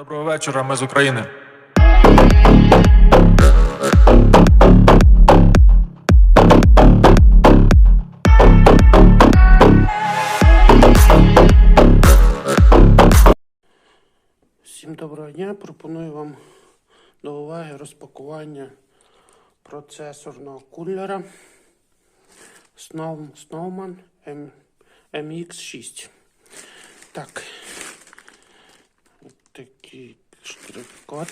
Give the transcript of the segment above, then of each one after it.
Доброго вечора, ми з України. Всім доброго дня. Пропоную вам до уваги розпакування процесорного кулера Snow- Snowman M- MX6. Так. Такий штрих-код.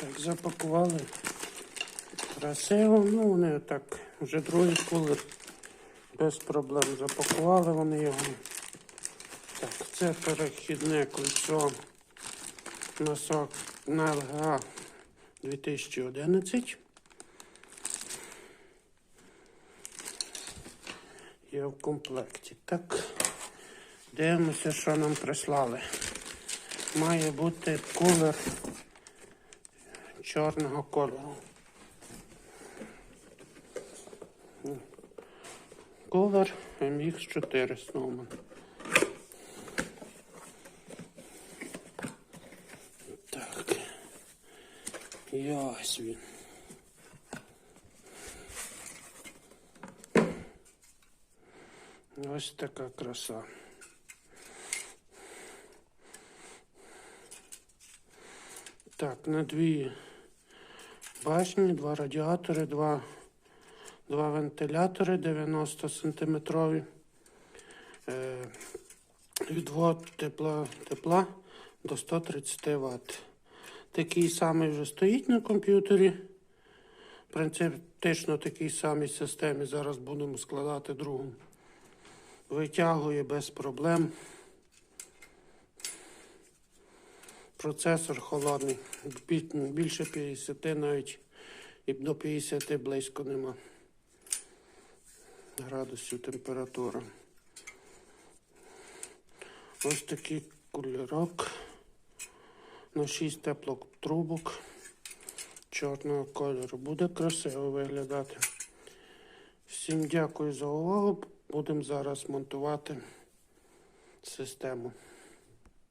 Так, запакували красиво. Ну, вони так, вже другий кулер без проблем запакували вони його. Так, це перехідне кольцо носок на LGA 2011. Є в комплекті. Так, дивимося, що нам прислали. Має бути кулер чорного кольору. Колор MX4 Snowman. Так. Ось він. Ось така краса. Так, на дві башні, два радіатори, два, два вентилятори 90 сантиметрові. Е, відвод тепла, тепла до 130 Вт. Такий самий вже стоїть на комп'ютері. Принципично такій самій системі. Зараз будемо складати другу. Витягує без проблем. Процесор холодний. Більше 50 навіть і до 50 близько нема градусів температура. Ось такий кулерок на 6 теплотрубок чорного кольору. Буде красиво виглядати. Всім дякую за увагу. Будемо зараз монтувати систему.